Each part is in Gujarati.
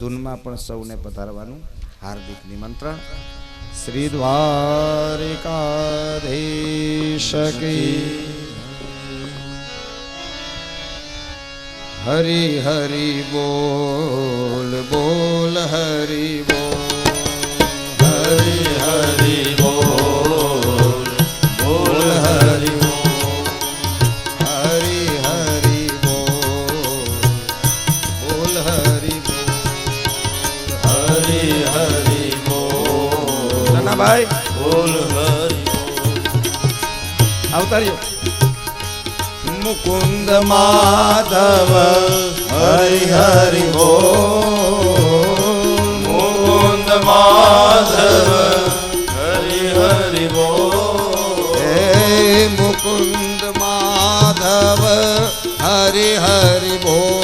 ધૂનમાં પણ સૌને પધારવાનું હાર્દિક નિમંત્રણ. શ્રી દ્વારિકાધીશ હરિ હરિ બોલ બોલ હરિ બોલ. હરિ હરિ નાનાભાઈ બોલ હરિ. આવતા રહ્યો મુકુંદ માધવ હરિ હરિ હો. મુકુંદ માધવ હરિ હરિ હો. હે મુકુંદ માધવ હરિ હરિ બોલ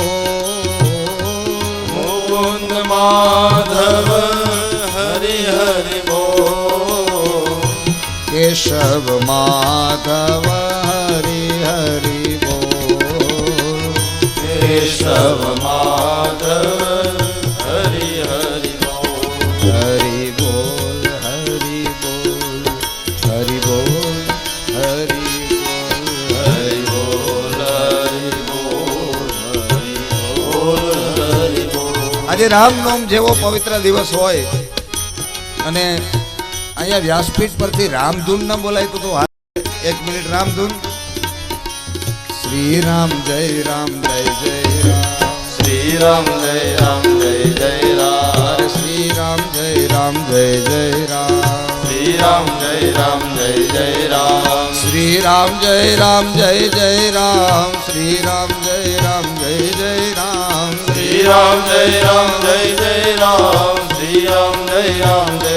વલ્લભ માધવ હરિ હરિ બોલ કેશવ માધવ હરિ હરિ બોલ હરિ બોલ હરિ બોલ હરિ બોલ હરિ આજે રામનોમ જેવો પવિત્ર દિવસ હોય અને અહીંયા વ્યાસપીઠ પરથી રામધૂન ના બોલાય તો એક મિનિટ રામધૂન. શ્રી રામ જય રામ જય જય રામ. શ્રી રામ જય રામ જય જય રામ. શ્રી રામ જય રામ જય જય રામ. શ્રી રામ જય રામ જય જય રામ. શ્રી રામ જય રામ જય જય રામ. શ્રી રામ જય રામ જય જય રામ. શ્રી રામ જય રામ જય જય રામ. શ્રી રામ જય રામ જય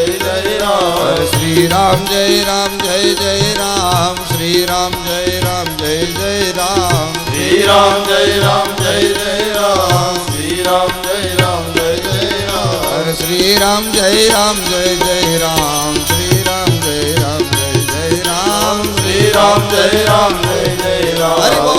હરે શ્રી રામ જય રામ જય જય રામ શ્રી રામ જય રામ જય જય રામ શ્રી રામ જય રામ જય જય રામ શ્રી રામ જય રામ જય જય રામ હરે શ્રી રામ જય રામ જય જય રામ શ્રી રામ જય રામ જય જય રામ શ્રી રામ જય રામ જય જય રામ હરિ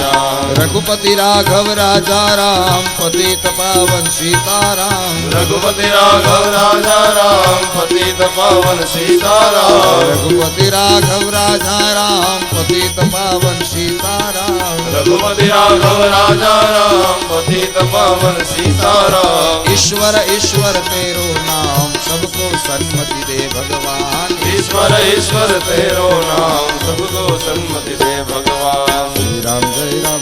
રઘુપતિ રાઘવ રાજા રામ પતિ તપાવન સીતારામ રઘુપતિ રાઘવ રાજા રામ પતિ તપાવન સીતારામ રઘુપતિ રાઘવ રાજા રામ પતિ તપાવન સીતારામ રઘુપતિ રાઘવ રાજા રામ પતિ તપાવન સીતારામ ઈશ્વર ઈશ્વર તેરો નામ સબકો સન્મતિ દે ભગવાન ઈશ્વર ઈશ્વર તેરો નામ સબકો સન્મતિ દે ભગવાન શ્રી રામ જય રામ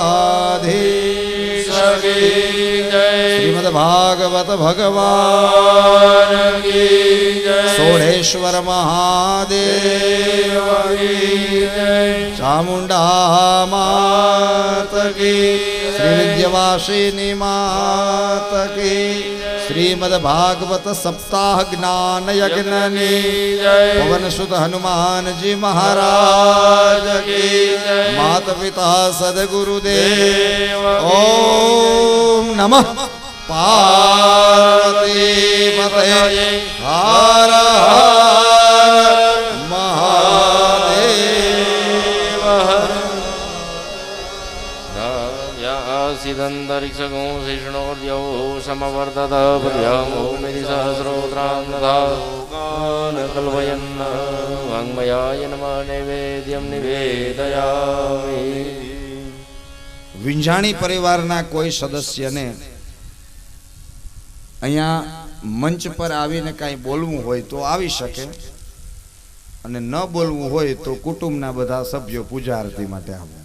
न्यायाधीश श्रीमद्भागवत भगवान सोढेश्वर महादेव चामुण्डा मात की श्रीविद्यवासिनी मात की श्रीमद्भागवत सप्ताह ज्ञान यज्ञ पवन सुत हनुमान जी महाराज માતપિતા સદગુરુદેવ ઓમ નમઃ પાર્વતી પતયે હર હર મહાદેવ સિદંતરિક્ષગો શિષ્ણોર્યો પ્રિયમો મિરિ સહસ્રોત્રામ न कल्पयन् वाङ्मयाय नमः नैवेद्यं निवेदयामि। વિંઝાણી પરિવારના કોઈ સદસ્યને અહીંયા મંચ પર આવીને કાંઈ બોલવું હોય તો આવી શકે અને ન બોલવું હોય તો કુટુંબના બધા સભ્યો પૂજાર્થી માટે આવે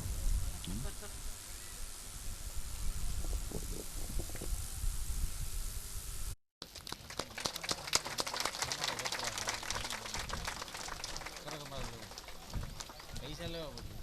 ಕಿಶನ್ ಹೋಗ್ಬಿಟ್ಟು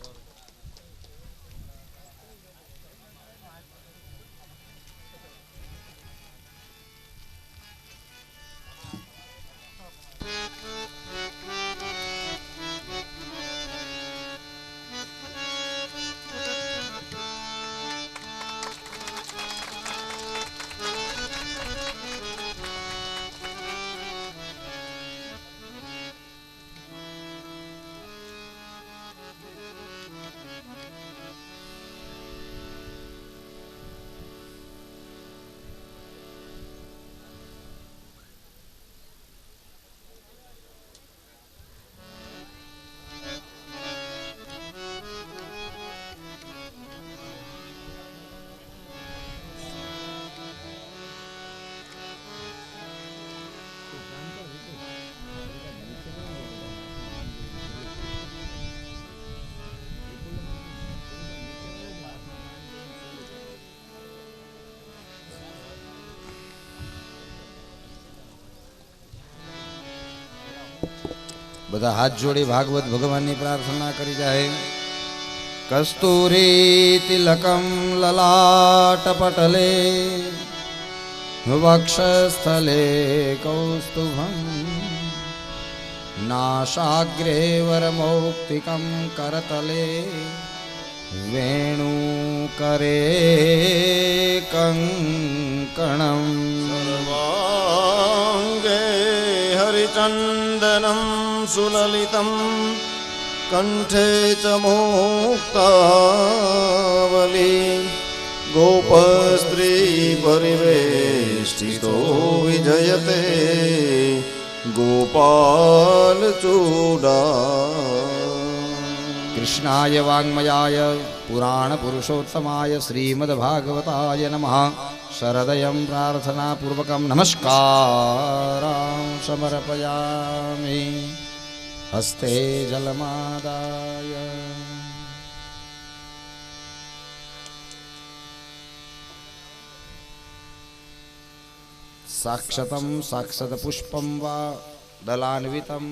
બધા હાથ જોડી ભાગવત ભગવાનની પ્રાર્થના કરી જાય કસ્તુરી તિલકમ લલાટ પટલે વક્ષસ્થલે કૌસ્તુભમ નાશાગ્રે વરમૌક્તિકમ કરતલે વેણુકરે કંકણમ सर्वाङ्गे चन्दनं सुललितं कण्ठे च मोक्तावली गोपस्त्रीपरिवेष्टितो विजयते गोपालचूडा कृष्णाय वाङ्मयाय पुराणपुरुषोत्तमाय श्रीमद्भागवताय नमः शरदयं प्रार्थनापूर्वकं नमस्कार સમર્પયામિ હસ્તે જલમાદાય સાક્ષતમ સાક્ષત પુષ્પમ વા દલાન્વિતમ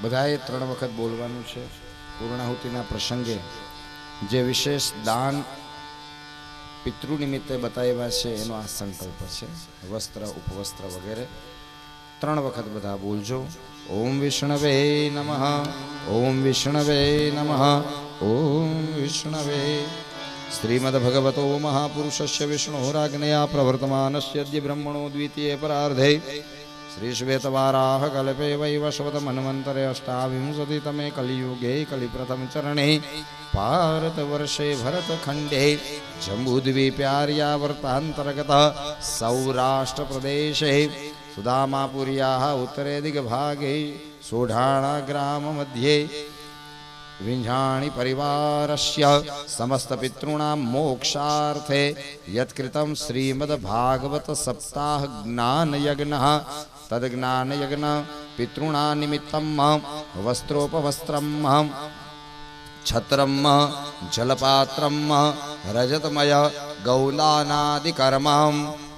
બધાએ ત્રણ વખત બોલવાનું છે પૂર્ણાહુતિના પ્રસંગે જે વિશેષ દાન પિતૃ નિમિત્તે બતાવ્યા છે, એનો આ સંકલ્પ છે. વસ્ત્ર, ઉપવસ્ત્ર વગેરે. ત્રણ વખત બધા બોલજો. ઓમ વિષ્ણવે નમઃ. ઓમ વિષ્ણવે નમઃ. ઓમ વિષ્ણવે. શ્રીમદ ભગવતો મહાપુરુષસ્ય વિષ્ણુરાગ્નયા પ્રવર્તમાનસ્ય બ્રહ્મણો દ્વિતીય પરાર્ધે. શ્રીશ્વેતવારાહ કલ્પે વૈવસ્વત મન્વંતરે અષ્ટાવિંશતિતમે કલિયુગે કલિપ્રથમ ચરણે ભારતવર્ષે ભરતખંડે જંબુદ્વીપ્યાર્યાવર્તાંતર્ગત સૌરાષ્ટ્રપ્રદેશે સુદામાપુર્યાः ઉત્તરે દિગ્ભાગે સોઢાણા ગ્રામ મધ્યે વિંઝાણી પરિવારસ્ય સમસ્ત પિતॄણાં પિતૃણા નિમિત્તમ વસ્ત્રોપવસ્ત્રમ છત્રમ જલપાત્રમ રજતમય ગૌલાનાદિકર્મ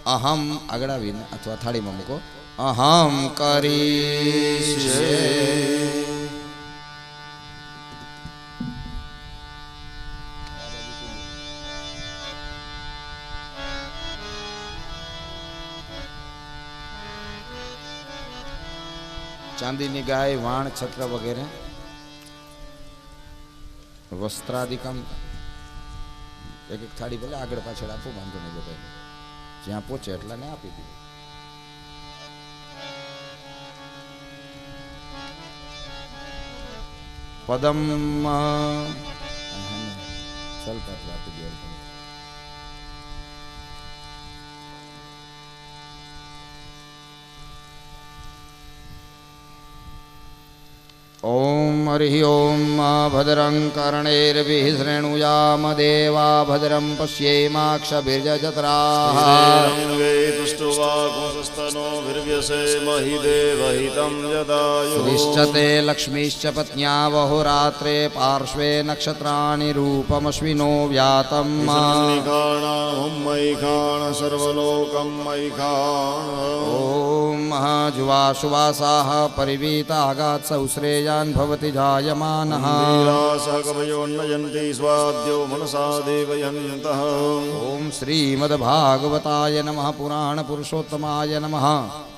અહમ આગળ અથવા થાળીમાં મૂકો અહમ કરીશ ચાંદીની ગાય, વાણ, છત્ર વગેરે. વસ્ત્રાધિકમ. એક એક થાળી ભલે આગળ પાછળ આપો, વાંધો નહીં બધા જ્યાં પહોંચે એટલાને આપી દીધું પદમ ચાલતા આપી દે हरिः ॐ भद्रं कर्णैर्भिः शृणुयाम देवा भद्रं पश्येमाक्षभिर्जत्राः तुष्टुवाकुंसस्तनो भिर्व्यसे महि देवहितं यदायुः श्रीश्च ते लक्ष्मीश्च पत्न्या बहुरात्रे पार्श्वे नक्षत्राणि रूपमश्विनो व्यातम् निखाणां मैखाण सर्वलोकं मैखाण ॐ महाजुवासुवासाः परिवीतागात् सौश्रेयान् भवति जायमानः वीरासः कवयोन्नयन्ति स्वाद्यो मनसा देवयन्तः ઓમ શ્રીમદ્ભાગવતાય નમઃ પુરાણ પુરુષોત્તમાય નમઃ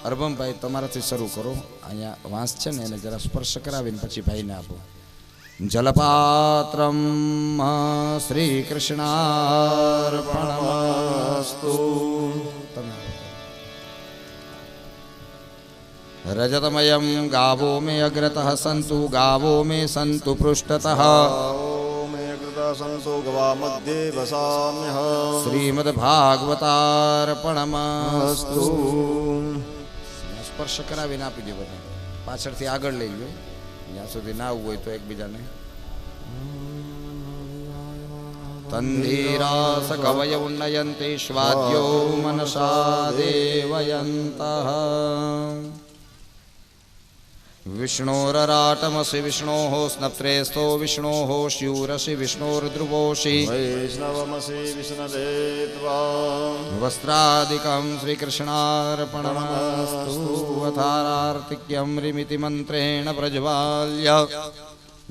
અરબમભાઈ તમારાથી શરૂ કરો અહીંયા વાંસ છે ને એને જરા સ્પર્શ કરાવીને પછી ભાઈને આપો જલપાત્રમ શ્રી કૃષ્ણાર્પણમસ્તુ તમે રજતમયમ ગાવો મે અગ્રતઃ સંતુ ગાવો મે સંતુ પૃષ્ઠતઃ ॐ मे कृता सन्तो गवा मध्ये वसाम्यः શ્રીમદ્ભાગવતાર્પણમસ્તુ સ્પર્શ કરાવીને આપી દો બધા પાછળથી આગળ લઈ લો જ્યાં સુધી ના આવવું હોય તો એકબીજાને તંધીરાસ કવય ઉન્નયંતિ શ્વાદ્યો મનસા દેવયંતઃ विष्णोरराटमसि विष्णोः स्नप्त्रेस्तो विष्णोः श्यूरसि विष्णोर्ध्रुवोषि वैष्णवमसि विष्णवे त्वां वस्त्रादिकं श्रीकृष्णार्पणमस्तुवथारार्तिक्यं रिमिति मन्त्रेण प्रज्वाल्य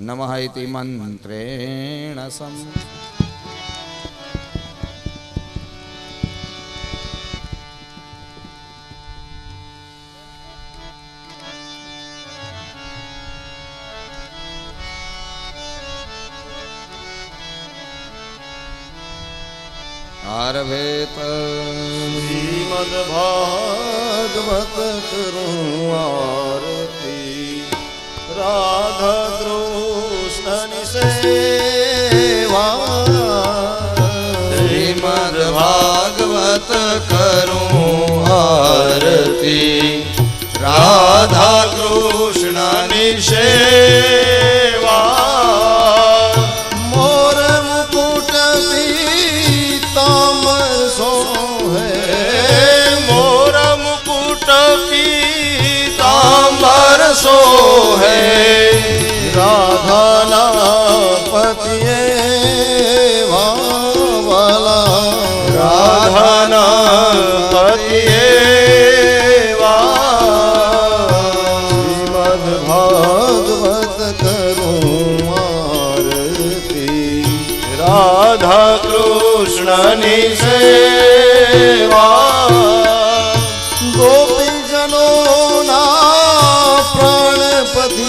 नमः इति मन्त्रेण सम् આરવેત શ્રીમદ ભાગવત કરું આરતી. રાધા કૃષ્ણની સેવા શ્રીમદ ભાગવત કરું આરતી. રાધા કૃષ્ણની સેવા કૃષ્ણની સેવા. ગોપીજનો ના પ્રાણપતિ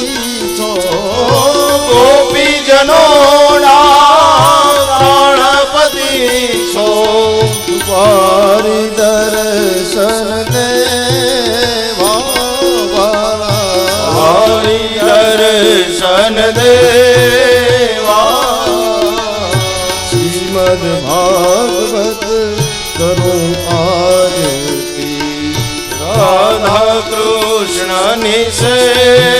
છો. ગોપીજનો ના પ્રાણપતિ છો. વારી say.